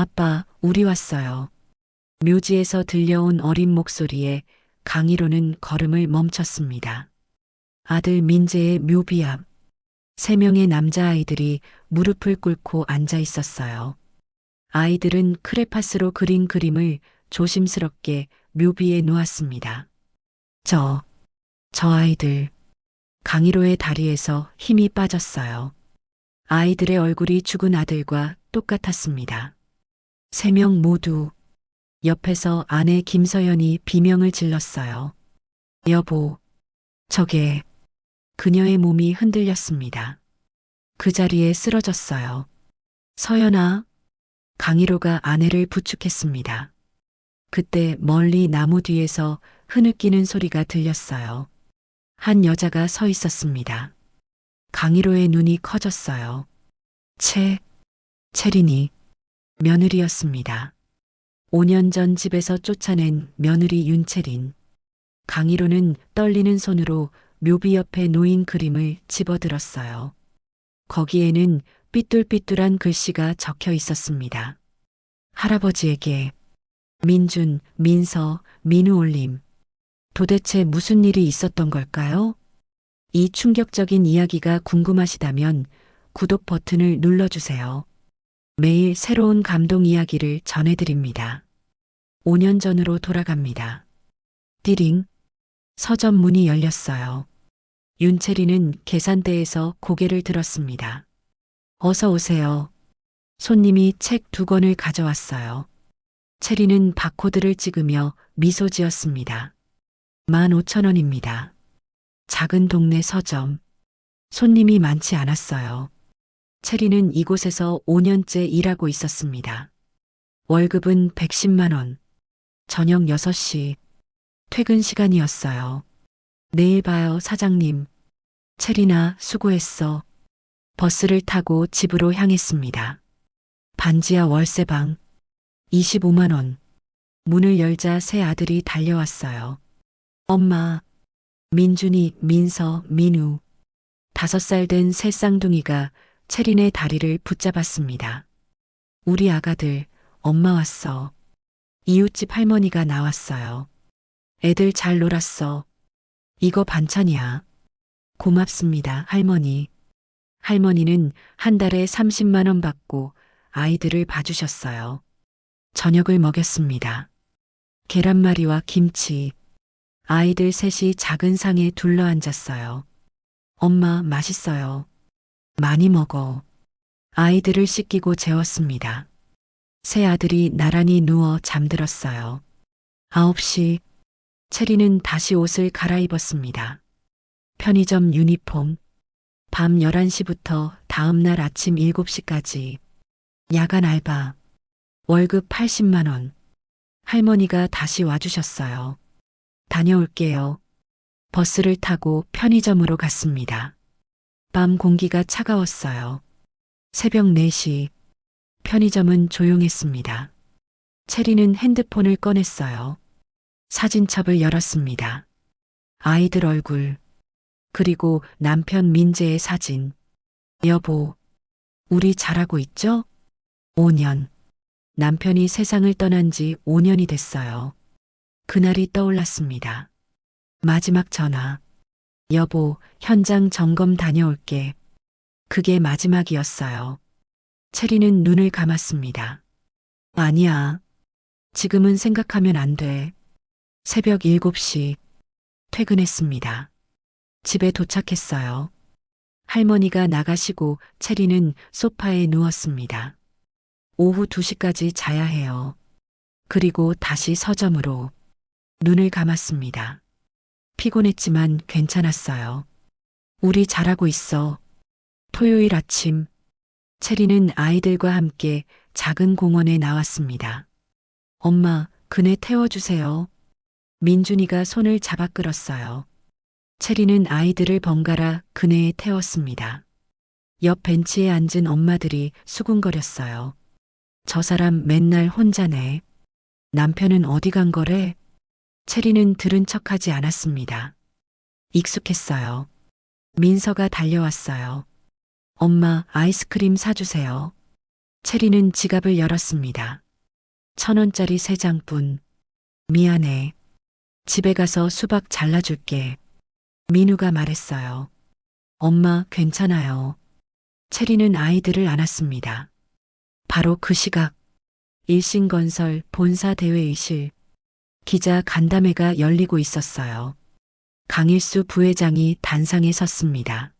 아빠, 우리 왔어요. 묘지에서 들려온 어린 목소리에 강희로는 걸음을 멈췄습니다. 아들 민재의 묘비 앞. 세 명의 남자아이들이 무릎을 꿇고 앉아 있었어요. 아이들은 크레파스로 그린 그림을 조심스럽게 묘비에 놓았습니다. 저, 저 아이들. 강희로의 다리에서 힘이 빠졌어요. 아이들의 얼굴이 죽은 아들과 똑같았습니다. 세 명 모두 옆에서 아내 김서연이 비명을 질렀어요. 여보, 저게 그녀의 몸이 흔들렸습니다. 그 자리에 쓰러졌어요. 서연아, 강희로가 아내를 부축했습니다. 그때 멀리 나무 뒤에서 흐느끼는 소리가 들렸어요. 한 여자가 서 있었습니다. 강희로의 눈이 커졌어요. 채, 채린이, 며느리였습니다. 5년 전 집에서 쫓아낸 며느리 윤채린. 강희로는 떨리는 손으로 묘비 옆에 놓인 그림을 집어들었어요. 거기에는 삐뚤삐뚤한 글씨가 적혀 있었습니다. 할아버지에게 민준, 민서, 민우 올림. 도대체 무슨 일이 있었던 걸까요? 이 충격적인 이야기가 궁금하시다면 구독 버튼을 눌러주세요. 매일 새로운 감동 이야기를 전해드립니다. 5년 전으로 돌아갑니다. 띠링. 서점 문이 열렸어요. 윤채리는 계산대에서 고개를 들었습니다. 어서 오세요. 손님이 책 두 권을 가져왔어요. 체리는 바코드를 찍으며 미소 지었습니다. 15,000원입니다. 작은 동네 서점. 손님이 많지 않았어요. 체리는 이곳에서 5년째 일하고 있었습니다. 월급은 110만 원. 저녁 6시. 퇴근 시간이었어요. 내일 봐요, 사장님. 체리나 수고했어. 버스를 타고 집으로 향했습니다. 반지하 월세방. 25만 원. 문을 열자 새 아들이 달려왔어요. 엄마. 민준이, 민서, 민우. 다섯 살 된 새 쌍둥이가 체린의 다리를 붙잡았습니다. 우리 아가들, 엄마 왔어. 이웃집 할머니가 나왔어요. 애들 잘 놀았어. 이거 반찬이야. 고맙습니다, 할머니. 할머니는 한 달에 30만 원 받고 아이들을 봐주셨어요. 저녁을 먹였습니다. 계란말이와 김치. 아이들 셋이 작은 상에 둘러 앉았어요. 엄마, 맛있어요. 많이 먹어. 아이들을 씻기고 재웠습니다. 새 아들이 나란히 누워 잠들었어요. 9시, 체리는 다시 옷을 갈아입었습니다. 편의점 유니폼. 밤 11시부터 다음날 아침 7시까지. 야간 알바. 월급 80만원. 할머니가 다시 와주셨어요. 다녀올게요. 버스를 타고 편의점으로 갔습니다. 밤 공기가 차가웠어요. 새벽 4시. 편의점은 조용했습니다. 체리는 핸드폰을 꺼냈어요. 사진첩을 열었습니다. 아이들 얼굴. 그리고 남편 민재의 사진. 여보, 우리 잘하고 있죠? 5년. 남편이 세상을 떠난 지 5년이 됐어요. 그날이 떠올랐습니다. 마지막 전화. 여보, 현장 점검 다녀올게. 그게 마지막이었어요. 체리는 눈을 감았습니다. 아니야. 지금은 생각하면 안 돼. 새벽 7시. 퇴근했습니다. 집에 도착했어요. 할머니가 나가시고 체리는 소파에 누웠습니다. 오후 2시까지 자야 해요. 그리고 다시 서점으로 눈을 감았습니다. 피곤했지만 괜찮았어요. 우리 잘하고 있어. 토요일 아침, 체리는 아이들과 함께 작은 공원에 나왔습니다. 엄마, 그네 태워주세요. 민준이가 손을 잡아 끌었어요. 체리는 아이들을 번갈아 그네에 태웠습니다. 옆 벤치에 앉은 엄마들이 수군거렸어요. 저 사람 맨날 혼자네. 남편은 어디 간 거래? 체리는 들은 척하지 않았습니다. 익숙했어요. 민서가 달려왔어요. 엄마, 아이스크림 사주세요. 체리는 지갑을 열었습니다. 천 원짜리 세 장뿐. 미안해. 집에 가서 수박 잘라줄게. 민우가 말했어요. 엄마, 괜찮아요. 체리는 아이들을 안았습니다. 바로 그 시각, 일신건설 본사 대회의실, 기자 간담회가 열리고 있었어요. 강일수 부회장이 단상에 섰습니다.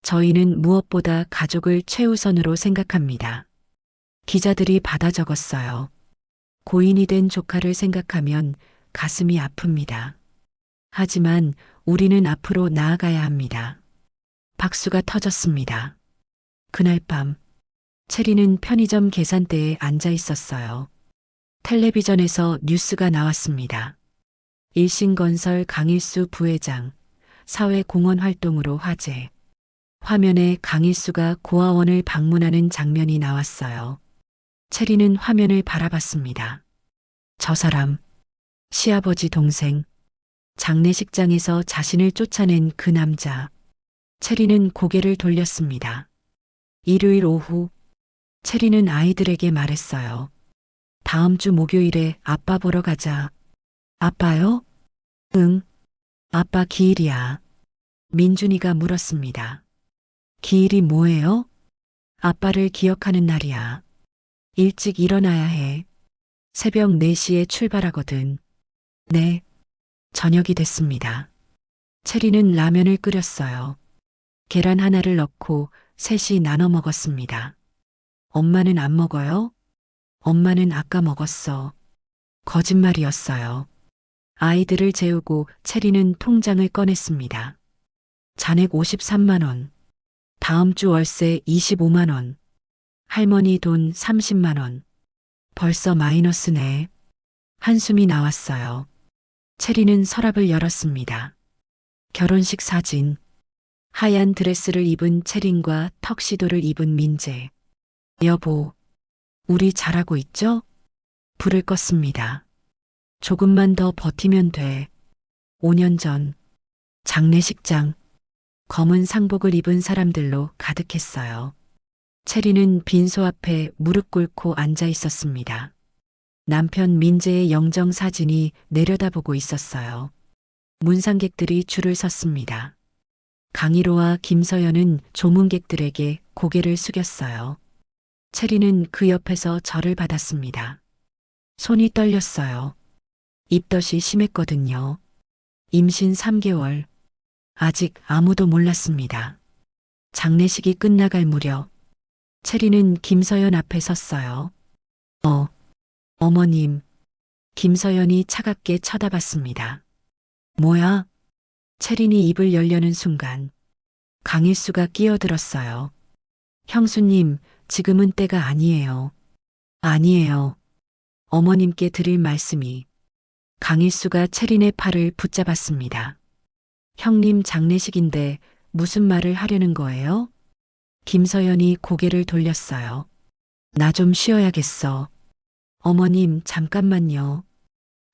저희는 무엇보다 가족을 최우선으로 생각합니다. 기자들이 받아 적었어요. 고인이 된 조카를 생각하면 가슴이 아픕니다. 하지만 우리는 앞으로 나아가야 합니다. 박수가 터졌습니다. 그날 밤, 체리는 편의점 계산대에 앉아 있었어요. 텔레비전에서 뉴스가 나왔습니다. 일신건설 강일수 부회장, 사회공헌 활동으로 화제. 화면에 강일수가 고아원을 방문하는 장면이 나왔어요. 체리는 화면을 바라봤습니다. 저 사람, 시아버지 동생, 장례식장에서 자신을 쫓아낸 그 남자. 체리는 고개를 돌렸습니다. 일요일 오후, 체리는 아이들에게 말했어요. 다음 주 목요일에 아빠 보러 가자. 아빠요? 응. 아빠 기일이야. 민준이가 물었습니다. 기일이 뭐예요? 아빠를 기억하는 날이야. 일찍 일어나야 해. 새벽 4시에 출발하거든. 네. 저녁이 됐습니다. 체리는 라면을 끓였어요. 계란 하나를 넣고 셋이 나눠 먹었습니다. 엄마는 안 먹어요? 엄마는 아까 먹었어. 거짓말이었어요. 아이들을 재우고 체리는 통장을 꺼냈습니다. 잔액 53만 원. 다음 주 월세 25만 원. 할머니 돈 30만 원. 벌써 마이너스네. 한숨이 나왔어요. 체리는 서랍을 열었습니다. 결혼식 사진. 하얀 드레스를 입은 체린과 턱시도를 입은 민재. 여보, 우리 잘하고 있죠? 불을 껐습니다. 조금만 더 버티면 돼. 5년 전, 장례식장, 검은 상복을 입은 사람들로 가득했어요. 체리는 빈소 앞에 무릎 꿇고 앉아 있었습니다. 남편 민재의 영정 사진이 내려다보고 있었어요. 문상객들이 줄을 섰습니다. 강희로와 김서연은 조문객들에게 고개를 숙였어요. 체리는 그 옆에서 절을 받았습니다. 손이 떨렸어요. 입덧이 심했거든요. 임신 3개월. 아직 아무도 몰랐습니다. 장례식이 끝나갈 무렵, 체리는 김서연 앞에 섰어요. 어, 어머님. 김서연이 차갑게 쳐다봤습니다. 뭐야? 체린이 입을 열려는 순간 강일수가 끼어들었어요. 형수님, 지금은 때가 아니에요. 아니에요. 어머님께 드릴 말씀이 강일수가 체린의 팔을 붙잡았습니다. 형님 장례식인데 무슨 말을 하려는 거예요? 김서연이 고개를 돌렸어요. 나 좀 쉬어야겠어. 어머님, 잠깐만요.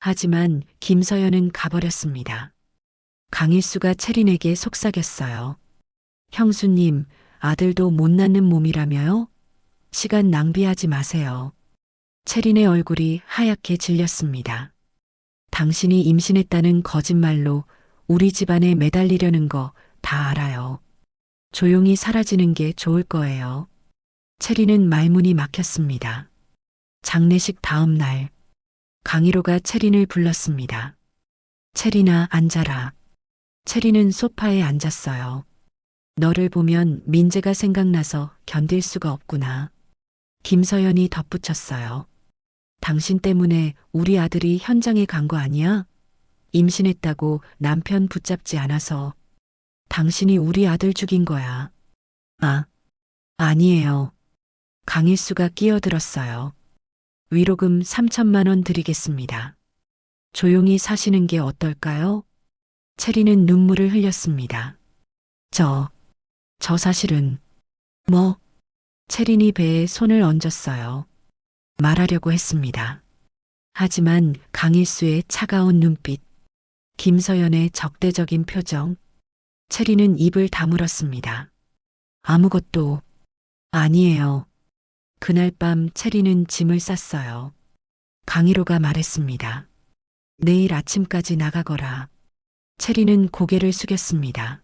하지만 김서연은 가버렸습니다. 강일수가 체린에게 속삭였어요. 형수님, 아들도 못 낳는 몸이라며요? 시간 낭비하지 마세요. 체린의 얼굴이 하얗게 질렸습니다. 당신이 임신했다는 거짓말로 우리 집안에 매달리려는 거 다 알아요. 조용히 사라지는 게 좋을 거예요. 체리는 말문이 막혔습니다. 장례식 다음 날, 강희로가 체린을 불렀습니다. 체리나 앉아라. 체리는 소파에 앉았어요. 너를 보면 민재가 생각나서 견딜 수가 없구나. 김서연이 덧붙였어요. 당신 때문에 우리 아들이 현장에 간 거 아니야? 임신했다고 남편 붙잡지 않아서 당신이 우리 아들 죽인 거야. 아, 아니에요. 강일수가 끼어들었어요. 위로금 3천만 원 드리겠습니다. 조용히 사시는 게 어떨까요? 체리는 눈물을 흘렸습니다. 저, 저 사실은, 뭐, 체린이 배에 손을 얹었어요. 말하려고 했습니다. 하지만 강일수의 차가운 눈빛, 김서연의 적대적인 표정, 체리는 입을 다물었습니다. 아무것도 아니에요. 그날 밤 체리는 짐을 쌌어요. 강희로가 말했습니다. 내일 아침까지 나가거라. 체리는 고개를 숙였습니다.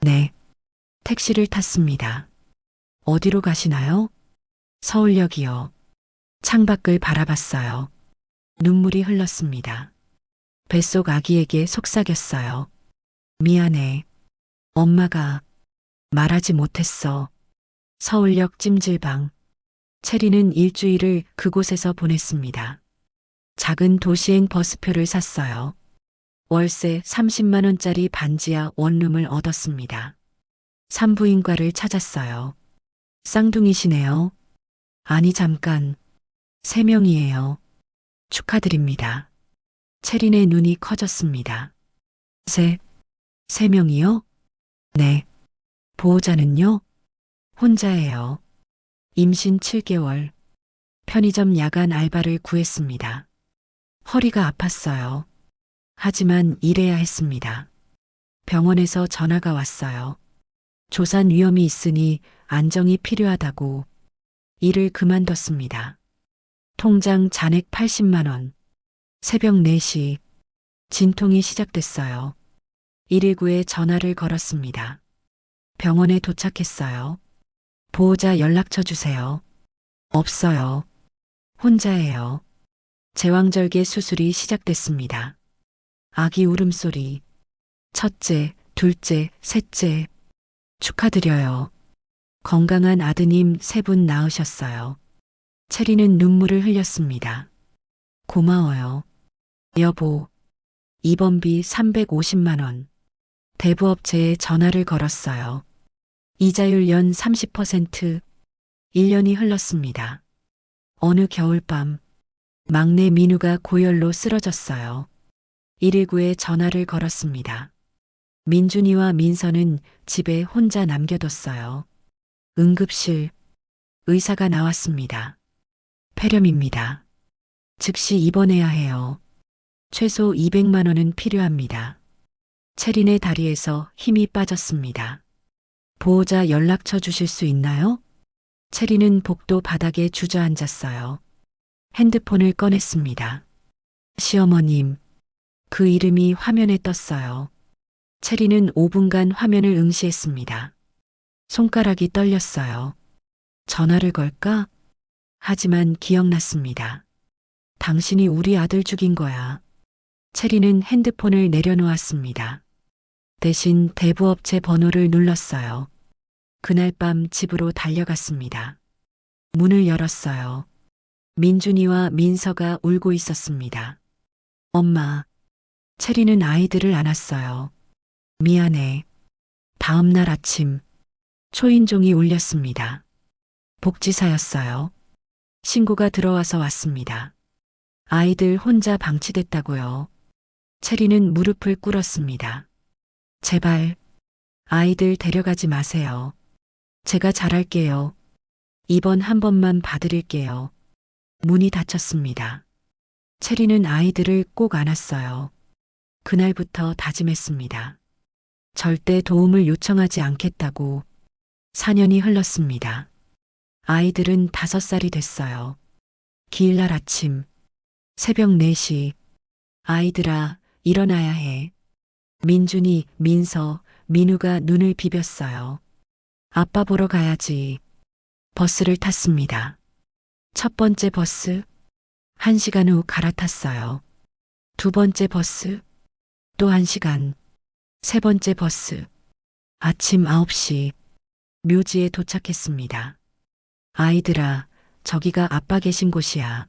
네. 택시를 탔습니다. 어디로 가시나요? 서울역이요. 창밖을 바라봤어요. 눈물이 흘렀습니다. 뱃속 아기에게 속삭였어요. 미안해. 엄마가 말하지 못했어. 서울역 찜질방. 체리는 일주일을 그곳에서 보냈습니다. 작은 도시행 버스표를 샀어요. 월세 30만원짜리 반지하 원룸을 얻었습니다. 산부인과를 찾았어요. 쌍둥이시네요. 아니, 잠깐. 세 명이에요. 축하드립니다. 체린의 눈이 커졌습니다. 세, 세 명이요? 네. 보호자는요? 혼자예요. 임신 7개월. 편의점 야간 알바를 구했습니다. 허리가 아팠어요. 하지만 일해야 했습니다. 병원에서 전화가 왔어요. 조산 위험이 있으니 안정이 필요하다고 일을 그만뒀습니다. 통장 잔액 80만원. 새벽 4시 진통이 시작됐어요. 119에 전화를 걸었습니다. 병원에 도착했어요. 보호자 연락처 주세요. 없어요. 혼자예요. 제왕절개 수술이 시작됐습니다. 아기 울음소리. 첫째, 둘째, 셋째. 축하드려요. 건강한 아드님 세 분 낳으셨어요. 체리는 눈물을 흘렸습니다. 고마워요. 여보. 입원비 350만원. 대부업체에 전화를 걸었어요. 이자율 연 30%. 1년이 흘렀습니다. 어느 겨울밤, 막내 민우가 고열로 쓰러졌어요. 119에 전화를 걸었습니다. 민준이와 민서는 집에 혼자 남겨뒀어요. 응급실, 의사가 나왔습니다. 폐렴입니다. 즉시 입원해야 해요. 최소 200만 원은 필요합니다. 체린의 다리에서 힘이 빠졌습니다. 보호자 연락처 주실 수 있나요? 체리는 복도 바닥에 주저앉았어요. 핸드폰을 꺼냈습니다. 시어머님, 그 이름이 화면에 떴어요. 체리는 5분간 화면을 응시했습니다. 손가락이 떨렸어요. 전화를 걸까? 하지만 기억났습니다. 당신이 우리 아들 죽인 거야. 체리는 핸드폰을 내려놓았습니다. 대신 대부업체 번호를 눌렀어요. 그날 밤 집으로 달려갔습니다. 문을 열었어요. 민준이와 민서가 울고 있었습니다. 엄마, 체리는 아이들을 안았어요. 미안해. 다음 날 아침, 초인종이 울렸습니다. 복지사였어요. 신고가 들어와서 왔습니다. 아이들 혼자 방치됐다고요. 체리는 무릎을 꿇었습니다. 제발, 아이들 데려가지 마세요. 제가 잘할게요. 이번 한 번만 봐드릴게요. 문이 닫혔습니다. 체리는 아이들을 꼭 안았어요. 그날부터 다짐했습니다. 절대 도움을 요청하지 않겠다고 4년이 흘렀습니다. 아이들은 다섯 살이 됐어요. 기일날 아침, 새벽 4시, 아이들아, 일어나야 해. 민준이, 민서, 민우가 눈을 비볐어요. 아빠 보러 가야지. 버스를 탔습니다. 첫 번째 버스, 한 시간 후 갈아탔어요. 두 번째 버스, 또 한 시간. 세 번째 버스, 아침 9시, 묘지에 도착했습니다. 아이들아, 저기가 아빠 계신 곳이야.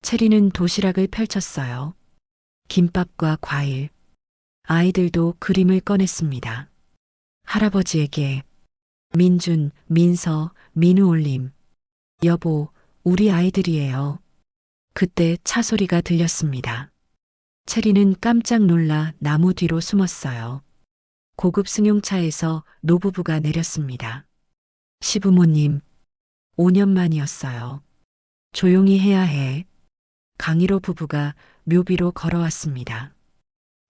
체리는 도시락을 펼쳤어요. 김밥과 과일. 아이들도 그림을 꺼냈습니다. 할아버지에게 민준, 민서, 민우 올림. 여보, 우리 아이들이에요. 그때 차 소리가 들렸습니다. 체리는 깜짝 놀라 나무 뒤로 숨었어요. 고급 승용차에서 노부부가 내렸습니다. 시부모님, 5년 만이었어요. 조용히 해야 해. 강희로 부부가 묘비로 걸어왔습니다.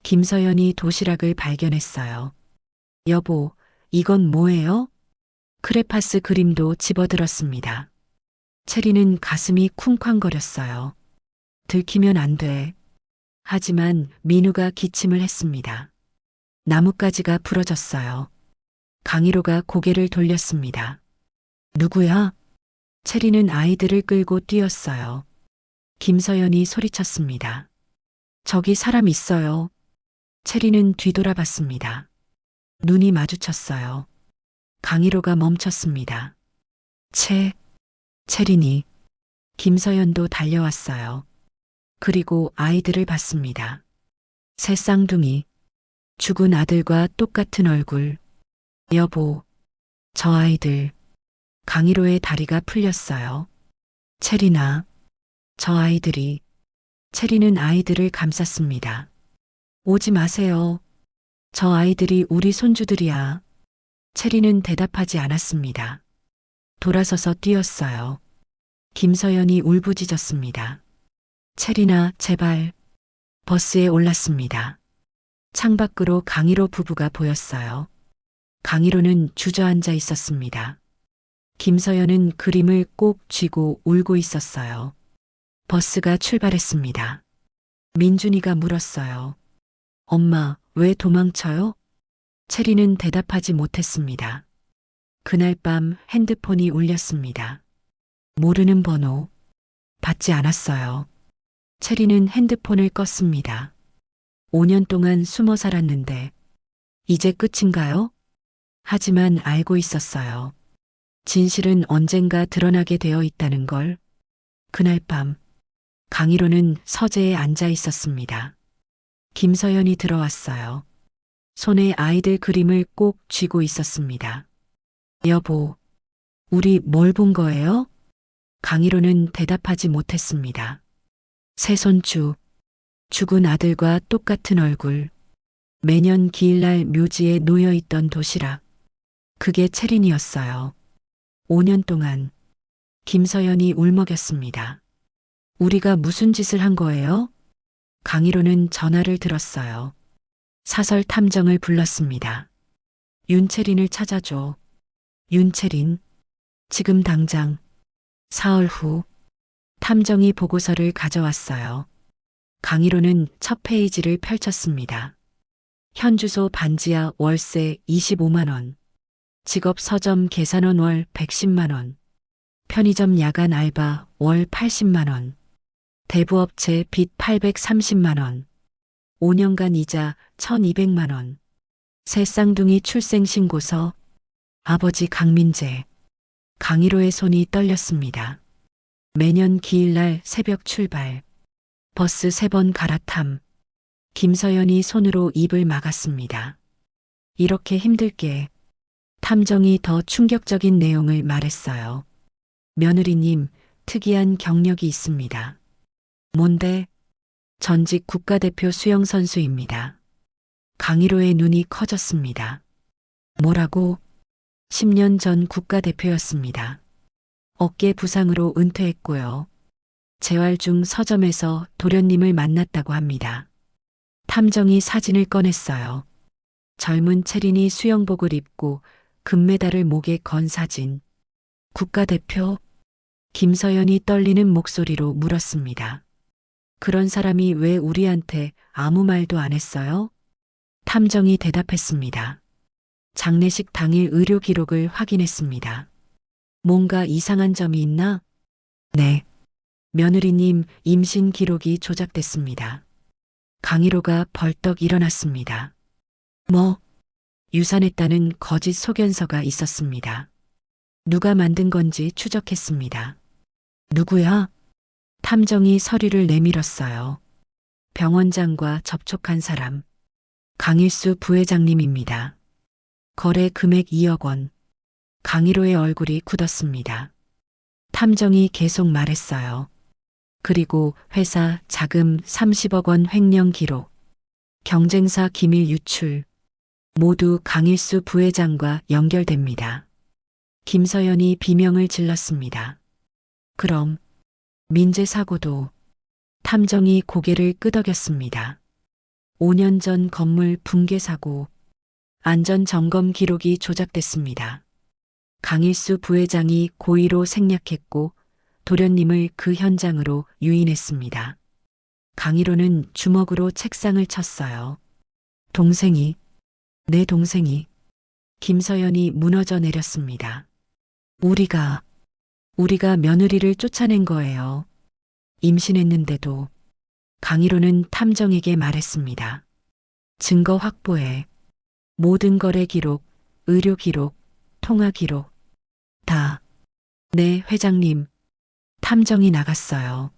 김서연이 도시락을 발견했어요. 여보, 이건 뭐예요? 크레파스 그림도 집어들었습니다. 체리는 가슴이 쿵쾅거렸어요. 들키면 안 돼. 하지만 민우가 기침을 했습니다. 나뭇가지가 부러졌어요. 강희로가 고개를 돌렸습니다. 누구야? 체리는 아이들을 끌고 뛰었어요. 김서연이 소리쳤습니다. 저기 사람 있어요. 체리는 뒤돌아봤습니다. 눈이 마주쳤어요. 강희로가 멈췄습니다. 채, 체린이, 김서연도 달려왔어요. 그리고 아이들을 봤습니다. 새 쌍둥이, 죽은 아들과 똑같은 얼굴. 여보, 저 아이들. 강희로의 다리가 풀렸어요. 체리나, 저 아이들이. 체리는 아이들을 감쌌습니다. 오지 마세요. 저 아이들이 우리 손주들이야. 체리는 대답하지 않았습니다. 돌아서서 뛰었어요. 김서연이 울부짖었습니다. 체리나, 제발. 버스에 올랐습니다. 창밖으로 강희로 부부가 보였어요. 강희로는 주저앉아 있었습니다. 김서연은 그림을 꼭 쥐고 울고 있었어요. 버스가 출발했습니다. 민준이가 물었어요. 엄마, 왜 도망쳐요? 체리는 대답하지 못했습니다. 그날 밤 핸드폰이 울렸습니다. 모르는 번호. 받지 않았어요. 체리는 핸드폰을 껐습니다. 5년 동안 숨어 살았는데, 이제 끝인가요? 하지만 알고 있었어요. 진실은 언젠가 드러나게 되어 있다는 걸. 그날 밤, 강희로는 서재에 앉아 있었습니다. 김서연이 들어왔어요. 손에 아이들 그림을 꼭 쥐고 있었습니다. 여보, 우리 뭘 본 거예요? 강희로는 대답하지 못했습니다. 새 손주, 죽은 아들과 똑같은 얼굴, 매년 기일날 묘지에 놓여 있던 도시락. 그게 체린이었어요. 5년 동안 김서연이 울먹였습니다. 우리가 무슨 짓을 한 거예요? 강희로는 전화를 들었어요. 사설 탐정을 불렀습니다. 윤채린을 찾아줘. 윤채린, 지금 당장, 사흘 후, 탐정이 보고서를 가져왔어요. 강희로는 첫 페이지를 펼쳤습니다. 현주소 반지하 월세 25만원, 직업 서점 계산원 월 110만원, 편의점 야간 알바 월 80만원, 대부업체 빚 830만원, 5년간 이자 1200만원, 새 쌍둥이 출생신고서, 아버지 강민재, 강희로의 손이 떨렸습니다. 매년 기일날 새벽 출발, 버스 세 번 갈아탐, 김서연이 손으로 입을 막았습니다. 이렇게 힘들게 탐정이 더 충격적인 내용을 말했어요. 며느리님, 특이한 경력이 있습니다. 뭔데? 전직 국가대표 수영선수입니다. 강희로의 눈이 커졌습니다. 뭐라고? 10년 전 국가대표였습니다. 어깨 부상으로 은퇴했고요. 재활 중 서점에서 도련님을 만났다고 합니다. 탐정이 사진을 꺼냈어요. 젊은 체린이 수영복을 입고 금메달을 목에 건 사진. 국가대표? 김서연이 떨리는 목소리로 물었습니다. 그런 사람이 왜 우리한테 아무 말도 안 했어요? 탐정이 대답했습니다. 장례식 당일 의료 기록을 확인했습니다. 뭔가 이상한 점이 있나? 네. 며느리님 임신 기록이 조작됐습니다. 강희로가 벌떡 일어났습니다. 뭐? 유산했다는 거짓 소견서가 있었습니다. 누가 만든 건지 추적했습니다. 누구야? 탐정이 서류를 내밀었어요. 병원장과 접촉한 사람. 강일수 부회장님입니다. 거래 금액 2억 원. 강희로의 얼굴이 굳었습니다. 탐정이 계속 말했어요. 그리고 회사 자금 30억 원 횡령 기록. 경쟁사 기밀 유출. 모두 강일수 부회장과 연결됩니다. 김서연이 비명을 질렀습니다. 그럼 민재 사고도 탐정이 고개를 끄덕였습니다. 5년 전 건물 붕괴 사고 안전 점검 기록이 조작됐습니다. 강일수 부회장이 고의로 생략했고 도련님을 그 현장으로 유인했습니다. 강희로는 주먹으로 책상을 쳤어요. 동생이, 내 동생이, 김서연이 무너져 내렸습니다. 우리가, 우리가 며느리를 쫓아낸 거예요. 임신했는데도 강희로는 탐정에게 말했습니다. 증거 확보해 모든 거래 기록, 의료 기록, 통화 기록 다. 네, 회장님. 탐정이 나갔어요.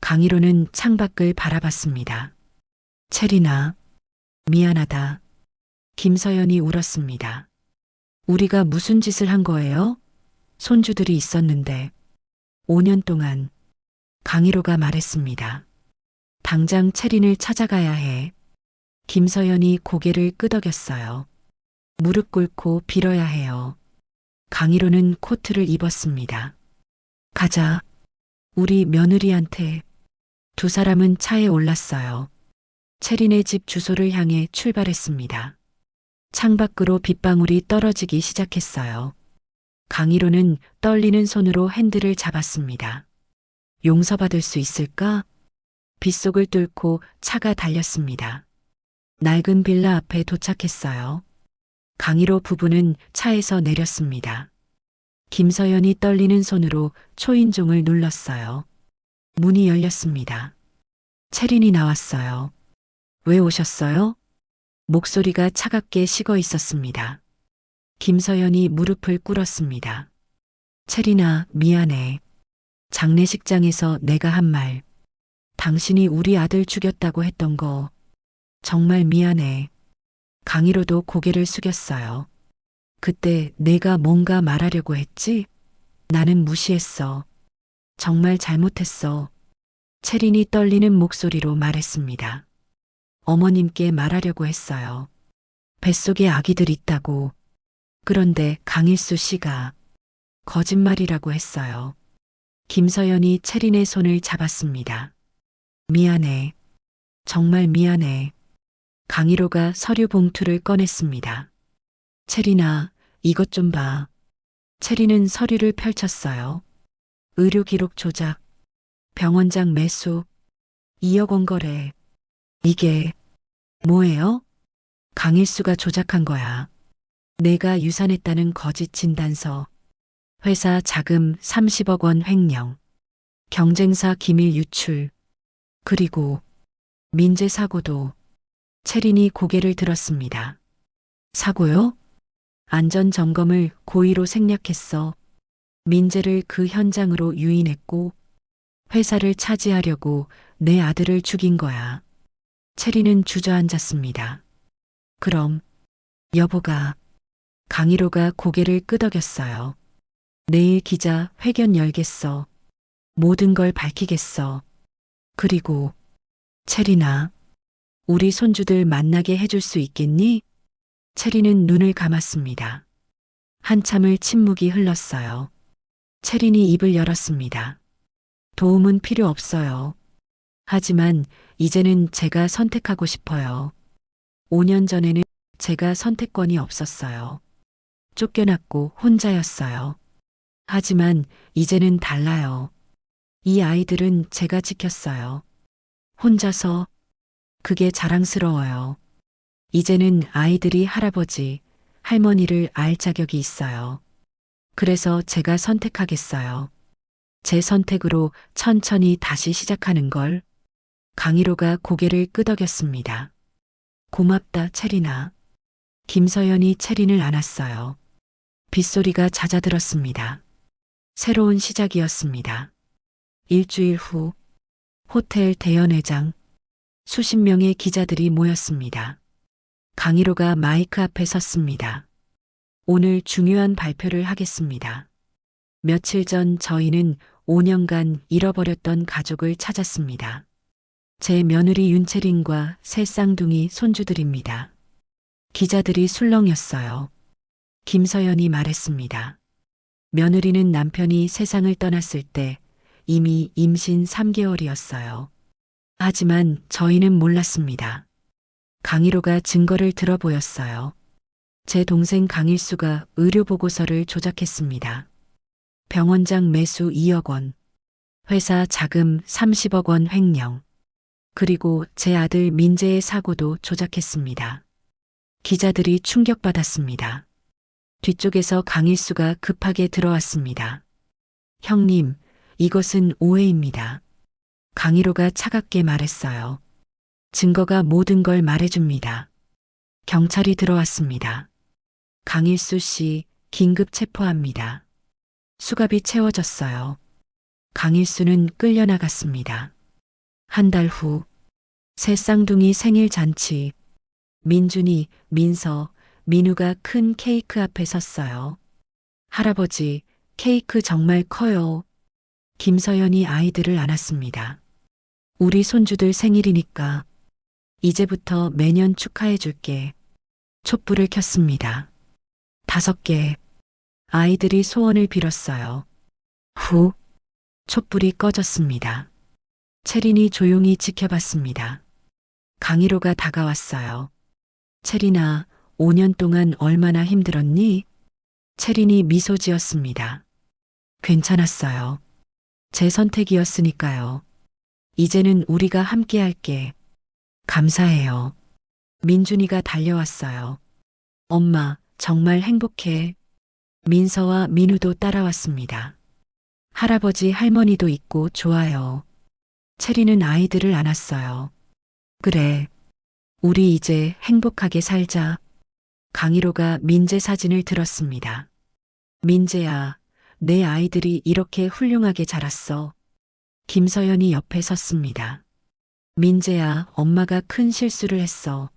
강희로는 창밖을 바라봤습니다. 체리나, 미안하다. 김서연이 울었습니다. 우리가 무슨 짓을 한 거예요? 손주들이 있었는데. 5년 동안 강희로가 말했습니다. 당장 체린을 찾아가야 해. 김서연이 고개를 끄덕였어요. 무릎 꿇고 빌어야 해요. 강희로는 코트를 입었습니다. 가자. 우리 며느리한테. 두 사람은 차에 올랐어요. 체린의 집 주소를 향해 출발했습니다. 창밖으로 빗방울이 떨어지기 시작했어요. 강희로는 떨리는 손으로 핸들을 잡았습니다. 용서받을 수 있을까? 빗속을 뚫고 차가 달렸습니다. 낡은 빌라 앞에 도착했어요. 강희로 부부는 차에서 내렸습니다. 김서연이 떨리는 손으로 초인종을 눌렀어요. 문이 열렸습니다. 체린이 나왔어요. 왜 오셨어요? 목소리가 차갑게 식어 있었습니다. 김서연이 무릎을 꿇었습니다. 체린아, 미안해. 장례식장에서 내가 한 말. 당신이 우리 아들 죽였다고 했던 거. 정말 미안해. 강희로도 고개를 숙였어요. 그때 내가 뭔가 말하려고 했지? 나는 무시했어. 정말 잘못했어. 체린이 떨리는 목소리로 말했습니다. 어머님께 말하려고 했어요. 뱃속에 아기들 있다고. 그런데 강일수 씨가 거짓말이라고 했어요. 김서연이 체린의 손을 잡았습니다. 미안해. 정말 미안해. 강희로가 서류 봉투를 꺼냈습니다. 체리나, 이것 좀 봐. 체리는 서류를 펼쳤어요. 의료 기록 조작, 병원장 매수, 2억 원 거래. 이게 뭐예요? 강일수가 조작한 거야. 내가 유산했다는 거짓 진단서, 회사 자금 30억 원 횡령, 경쟁사 기밀 유출, 그리고 민재 사고도 체린이 고개를 들었습니다. 사고요? 안전 점검을 고의로 생략했어. 민재를 그 현장으로 유인했고 회사를 차지하려고 내 아들을 죽인 거야. 체리는 주저앉았습니다. 그럼 여보가 강희로가 고개를 끄덕였어요. 내일 기자 회견 열겠어. 모든 걸 밝히겠어. 그리고 체리나 우리 손주들 만나게 해줄 수 있겠니? 체리는 눈을 감았습니다. 한참을 침묵이 흘렀어요. 체린이 입을 열었습니다. 도움은 필요 없어요. 하지만 이제는 제가 선택하고 싶어요. 5년 전에는 제가 선택권이 없었어요. 쫓겨났고 혼자였어요. 하지만 이제는 달라요. 이 아이들은 제가 지켰어요. 혼자서 그게 자랑스러워요. 이제는 아이들이 할아버지, 할머니를 알 자격이 있어요. 그래서 제가 선택하겠어요. 제 선택으로 천천히 다시 시작하는 걸. 강희로가 고개를 끄덕였습니다. 고맙다, 체리나. 김서연이 체린을 안았어요. 빗소리가 잦아들었습니다. 새로운 시작이었습니다. 일주일 후, 호텔 대연회장, 수십 명의 기자들이 모였습니다. 강희로가 마이크 앞에 섰습니다. 오늘 중요한 발표를 하겠습니다. 며칠 전 저희는 5년간 잃어버렸던 가족을 찾았습니다. 제 며느리 윤채린과 새 쌍둥이 손주들입니다. 기자들이 술렁였어요. 김서연이 말했습니다. 며느리는 남편이 세상을 떠났을 때 이미 임신 3개월이었어요. 하지만 저희는 몰랐습니다. 강희로가 증거를 들어 보였어요. 제 동생 강일수가 의료 보고서를 조작했습니다. 병원장 매수 2억 원, 회사 자금 30억 원 횡령. 그리고 제 아들 민재의 사고도 조작했습니다. 기자들이 충격받았습니다. 뒤쪽에서 강일수가 급하게 들어왔습니다. 형님, 이것은 오해입니다. 강일호가 차갑게 말했어요. 증거가 모든 걸 말해줍니다. 경찰이 들어왔습니다. 강일수 씨 긴급 체포합니다. 수갑이 채워졌어요. 강일수는 끌려나갔습니다. 한 달 후, 새 쌍둥이 생일 잔치. 민준이, 민서, 민우가 큰 케이크 앞에 섰어요. 할아버지, 케이크 정말 커요. 김서연이 아이들을 안았습니다. 우리 손주들 생일이니까 이제부터 매년 축하해 줄게. 촛불을 켰습니다. 다섯 개. 아이들이 소원을 빌었어요. 후. 촛불이 꺼졌습니다. 체린이 조용히 지켜봤습니다. 강희로가 다가왔어요. 체린아, 5년 동안 얼마나 힘들었니? 체린이 미소 지었습니다. 괜찮았어요. 제 선택이었으니까요. 이제는 우리가 함께 할게. 감사해요. 민준이가 달려왔어요. 엄마, 정말 행복해. 민서와 민우도 따라왔습니다. 할아버지 할머니도 있고 좋아요. 체리는 아이들을 안았어요. 그래. 우리 이제 행복하게 살자. 강희로가 민재 사진을 들었습니다. 민재야, 내 아이들이 이렇게 훌륭하게 자랐어. 김서연이 옆에 섰습니다. 민재야, 엄마가 큰 실수를 했어.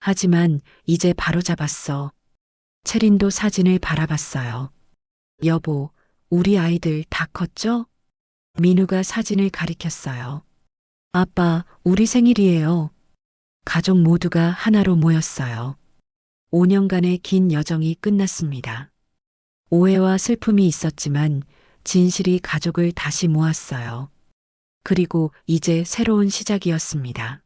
하지만 이제 바로 잡았어. 체린도 사진을 바라봤어요. 여보, 우리 아이들 다 컸죠? 민우가 사진을 가리켰어요. 아빠, 우리 생일이에요. 가족 모두가 하나로 모였어요. 5년간의 긴 여정이 끝났습니다. 오해와 슬픔이 있었지만 진실이 가족을 다시 모았어요. 그리고 이제 새로운 시작이었습니다.